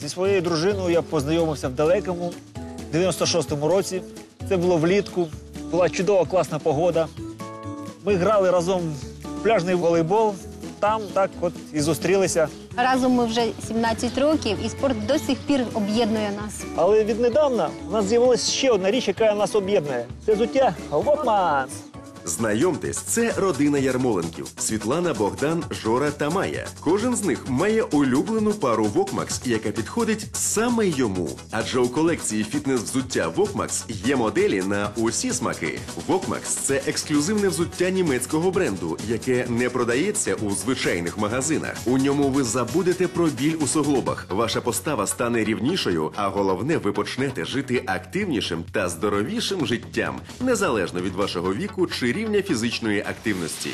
Зі своєю дружиною я познайомився в далекому 96-му році. Це було влітку. Була чудова класна погода. Ми грали разом в пляжний волейбол. Там так от і зустрілися. Разом ми вже 17 років, і спорт до сих пір об'єднує нас. Але віднедавна у нас з'явилася ще одна річ, яка нас об'єднує. Це зуття Вокманс. Знайомтесь, це родина Ярмоленків: Світлана, Богдан, Жора та Майя. Кожен з них має улюблену пару Вокмакс, яка підходить саме йому. Адже у колекції фітнес-взуття Вокмакс є моделі на усі смаки. Вокмакс це ексклюзивне взуття німецького бренду, яке не продається у звичайних магазинах. У ньому ви забудете про біль у суглобах. Ваша постава стане рівнішою, а головне, ви почнете жити активнішим та здоровішим життям, незалежно від вашого віку чи рівня фізичної активності.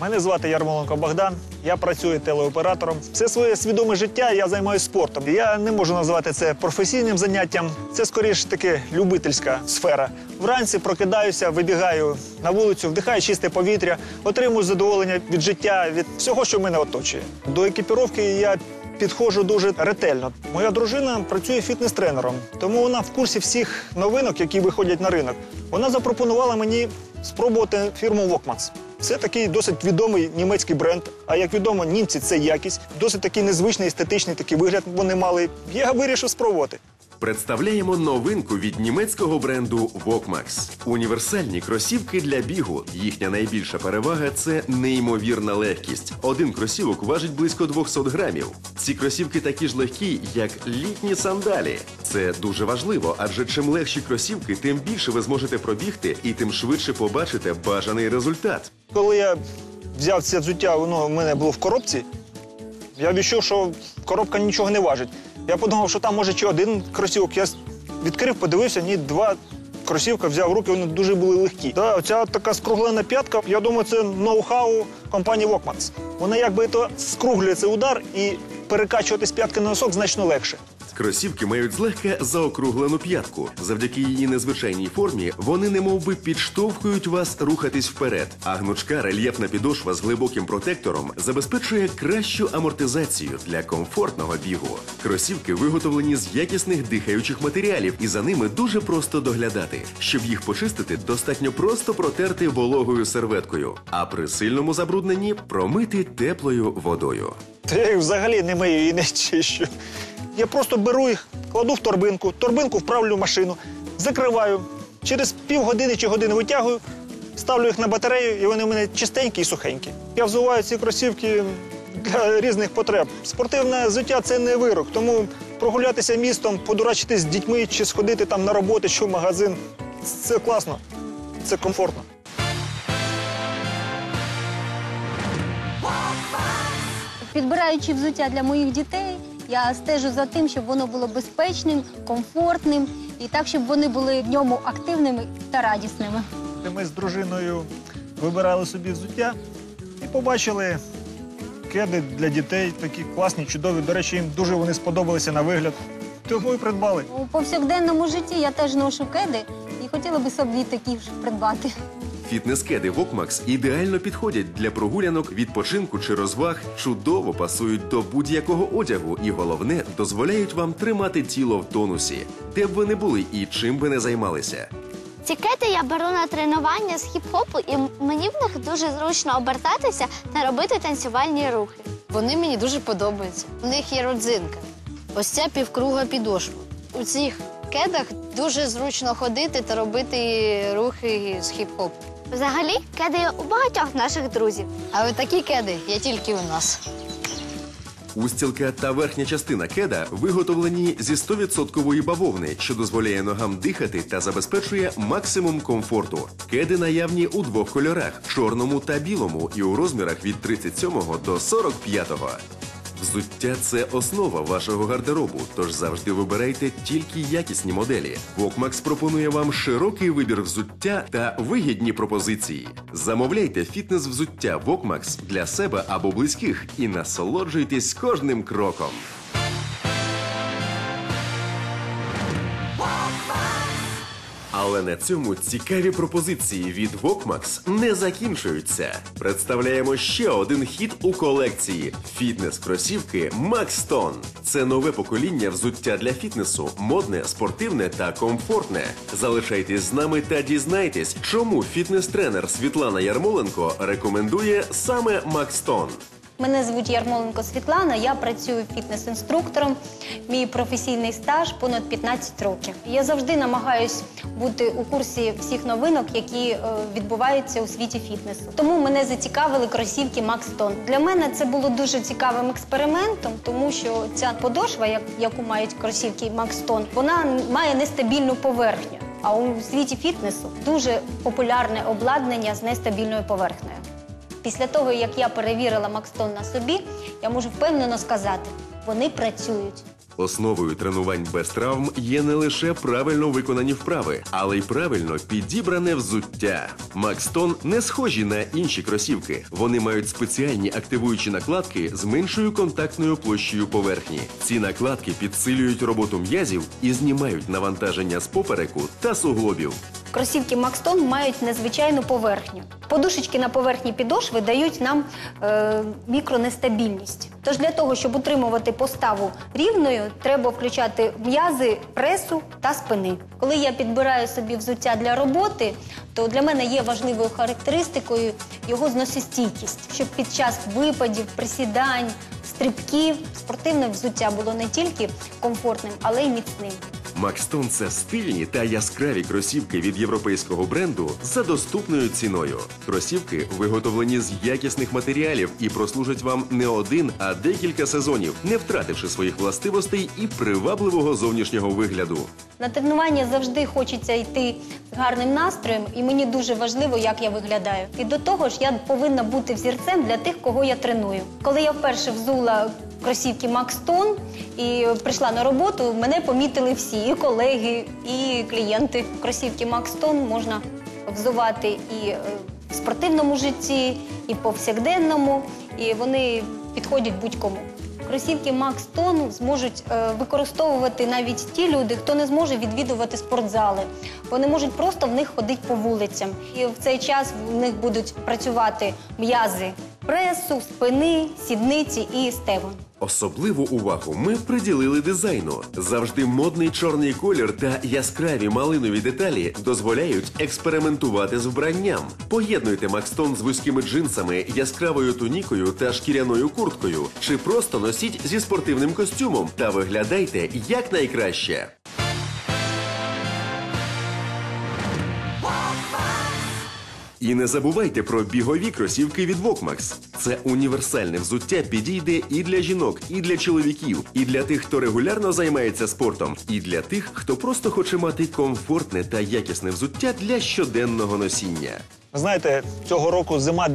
Мене звати Ярмоленко Богдан. Я працюю телеоператором. Все своє свідоме життя я займаюся спортом. Я не можу назвати це професійним заняттям. Це скоріш таки любительська сфера. Вранці прокидаюся, вибігаю на вулицю, вдихаю чисте повітря, отримую задоволення від життя, від всього, що мене оточує. До екіпіровки я підходжу дуже ретельно. Моя дружина працює фітнес-тренером, тому вона в курсі всіх новинок, які виходять на ринок. Вона запропонувала мені спробувати фірму Вокманс. Це такий досить відомий німецький бренд. А як відомо, німці це якість, досить такий незвичний естетичний такий вигляд вони мали. Я вирішив спробувати. Представляємо новинку від німецького бренду Vokmax. Універсальні кросівки для бігу. Їхня найбільша перевага це неймовірна легкість. Один кросівок важить близько 200 грамів. Ці кросівки такі ж легкі, як літні сандалі. Це дуже важливо, адже чим легші кросівки, тим більше ви зможете пробігти і тим швидше побачите бажаний результат. Коли я взяв це взуття, воно в мене було в коробці. Я відчув, що коробка нічого не важить. Я подумав, що там може чи один кросівок. Я відкрив, подивився, ні, два кросівка взяв руки, вони дуже були легкі. Та оця така скруглена п'ятка, я думаю, це ноу-хау компанії Вокманс. Вона якби то скруглює цей удар і перекачувати з п'ятки на носок значно легше. Кросівки мають злегка заокруглену п'ятку. Завдяки її незвичайній формі вони немовби підштовхують вас рухатись вперед. А гнучка рельєфна підошва з глибоким протектором забезпечує кращу амортизацію для комфортного бігу. Кросівки виготовлені з якісних дихаючих матеріалів, і за ними дуже просто доглядати. Щоб їх почистити, достатньо просто протерти вологою серветкою, а при сильному забрудненні промити теплою водою. Та я їх взагалі не мию і не чищу. Я просто беру їх, кладу в торбинку, торбинку вправлю в машину, закриваю. Через півгодини чи години витягую, ставлю їх на батарею, і вони в мене чистенькі і сухенькі. Я взуваю ці кросівки для різних потреб. Спортивне взуття це не вирок, тому прогулятися містом, подурачитись з дітьми чи сходити там на роботу чи в магазин. Це класно, це комфортно. Підбираючи взуття для моїх дітей, я стежу за тим, щоб воно було безпечним, комфортним і так, щоб вони були в ньому активними та радісними. Ми з дружиною вибирали собі взуття і побачили кеди для дітей, такі класні, чудові. До речі, їм дуже вони сподобалися на вигляд. Тому і придбали. У повсякденному житті я теж ношу кеди і хотіла би собі такі ж придбати. Фітнес-кеди Вокмакс ідеально підходять для прогулянок, відпочинку чи розваг, чудово пасують до будь-якого одягу і головне дозволяють вам тримати тіло в тонусі, де б ви не були і чим би не займалися. Ці кети я беру на тренування з хіп-хопу, і мені в них дуже зручно обертатися та робити танцювальні рухи. Вони мені дуже подобаються. У них є родзинка. Ось ця півкруга підошва. У цих кедах дуже зручно ходити та робити рухи з хіп-хопу. Взагалі, кеди є у багатьох наших друзів. Але такі кеди є тільки у нас. Устілка та верхня частина кеда виготовлені зі 100% бавовни, що дозволяє ногам дихати та забезпечує максимум комфорту. Кеди наявні у двох кольорах чорному та білому, і у розмірах від 37 до 45. Взуття це основа вашого гардеробу, тож завжди вибирайте тільки якісні моделі. Вокмакс пропонує вам широкий вибір взуття та вигідні пропозиції. Замовляйте фітнес-взуття Вокмакс для себе або близьких і насолоджуйтесь кожним кроком. Але на цьому цікаві пропозиції від Вокмакс не закінчуються. Представляємо ще один хіт у колекції фітнес-кросівки Макстон. Це нове покоління взуття для фітнесу, модне, спортивне та комфортне. Залишайтесь з нами та дізнайтесь, чому фітнес-тренер Світлана Ярмоленко рекомендує саме Макстон. Мене звуть Ярмоленко Світлана, я працюю фітнес-інструктором. Мій професійний стаж понад 15 років. Я завжди намагаюсь бути у курсі всіх новинок, які е, відбуваються у світі фітнесу. Тому мене зацікавили кросівки Макстон. Для мене це було дуже цікавим експериментом, тому що ця подошва, яку мають кросівки Макстон, вона має нестабільну поверхню. А у світі фітнесу дуже популярне обладнання з нестабільною поверхнею. Після того, як я перевірила Макстон на собі, я можу впевнено сказати, вони працюють. Основою тренувань без травм є не лише правильно виконані вправи, але й правильно підібране взуття. Макстон не схожі на інші кросівки. Вони мають спеціальні активуючі накладки з меншою контактною площею поверхні. Ці накладки підсилюють роботу м'язів і знімають навантаження з попереку та суглобів. Кросівки Макстон мають незвичайну поверхню. Подушечки на поверхні підошви дають нам е, мікронестабільність. Тож для того, щоб утримувати поставу рівною, треба включати м'язи пресу та спини. Коли я підбираю собі взуття для роботи, то для мене є важливою характеристикою його зносостійкість, щоб під час випадів, присідань, стрибків спортивне взуття було не тільки комфортним, але й міцним. Макстон це стильні та яскраві кросівки від європейського бренду за доступною ціною. Кросівки виготовлені з якісних матеріалів і прослужать вам не один, а декілька сезонів, не втративши своїх властивостей і привабливого зовнішнього вигляду. На тренування завжди хочеться йти з гарним настроєм, і мені дуже важливо, як я виглядаю. І до того ж, я повинна бути взірцем для тих, кого я треную. Коли я вперше взула кросівки Макстон і прийшла на роботу, мене помітили всі і колеги, і клієнти. Кросівки Макстон можна взувати і е, в спортивному житті, і повсякденному, і вони підходять будь-кому. Кросівки Макс Тон зможуть е, використовувати навіть ті люди, хто не зможе відвідувати спортзали. Вони можуть просто в них ходити по вулицям. І в цей час в них будуть працювати м'язи пресу, спини, сідниці і стегон. Особливу увагу ми приділили дизайну. Завжди модний чорний колір та яскраві малинові деталі дозволяють експериментувати з вбранням. Поєднуйте Макстон з вузькими джинсами, яскравою тунікою та шкіряною курткою, чи просто носіть зі спортивним костюмом та виглядайте якнайкраще. І не забувайте про бігові кросівки від Вокмакс. Це універсальне взуття підійде і для жінок, і для чоловіків, і для тих, хто регулярно займається спортом, і для тих, хто просто хоче мати комфортне та якісне взуття для щоденного носіння. Знаєте, цього року зима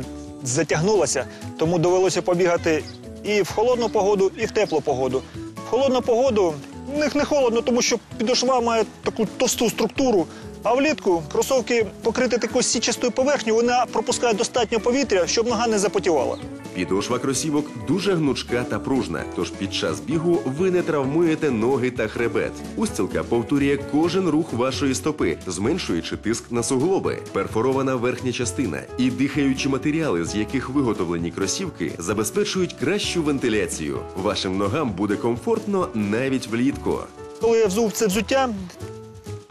затягнулася, тому довелося побігати і в холодну погоду, і в теплу погоду. В холодну погоду в них не холодно, тому що підошва має таку товсту структуру. А влітку кросовки покриті такою січастою поверхнею, вона пропускає достатньо повітря, щоб нога не запотівала. Підошва кросівок дуже гнучка та пружна, тож під час бігу ви не травмуєте ноги та хребет. Устілка повторює кожен рух вашої стопи, зменшуючи тиск на суглоби. Перфорована верхня частина і дихаючі матеріали, з яких виготовлені кросівки, забезпечують кращу вентиляцію. Вашим ногам буде комфортно навіть влітку. Коли я взув це взуття,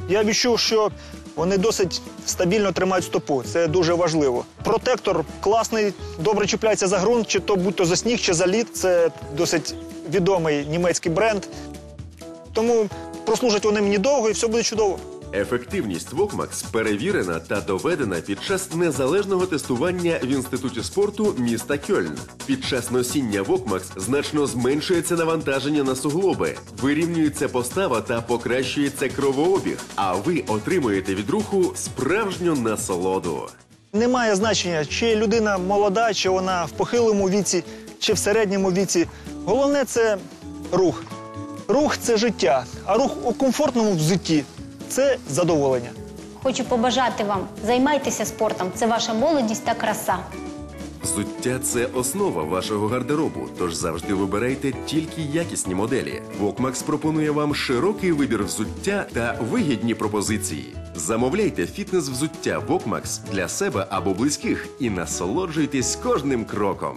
я відчув, що вони досить стабільно тримають стопу. Це дуже важливо. Протектор класний, добре чіпляється за ґрунт, чи то будь-то за сніг, чи за лід. Це досить відомий німецький бренд. Тому прослужать вони мені довго і все буде чудово. Ефективність Вокмакс перевірена та доведена під час незалежного тестування в інституті спорту міста Кьольн. Під час носіння Вокмакс значно зменшується навантаження на суглоби, вирівнюється постава та покращується кровообіг. А ви отримуєте від руху справжню насолоду. Немає значення, чи людина молода, чи вона в похилому віці, чи в середньому віці. Головне це рух. Рух це життя, а рух у комфортному взутті це задоволення. Хочу побажати вам, займайтеся спортом. Це ваша молодість та краса. Взуття це основа вашого гардеробу, тож завжди вибирайте тільки якісні моделі. Вокмакс пропонує вам широкий вибір взуття та вигідні пропозиції. Замовляйте фітнес-взуття Вокмакс для себе або близьких і насолоджуйтесь кожним кроком.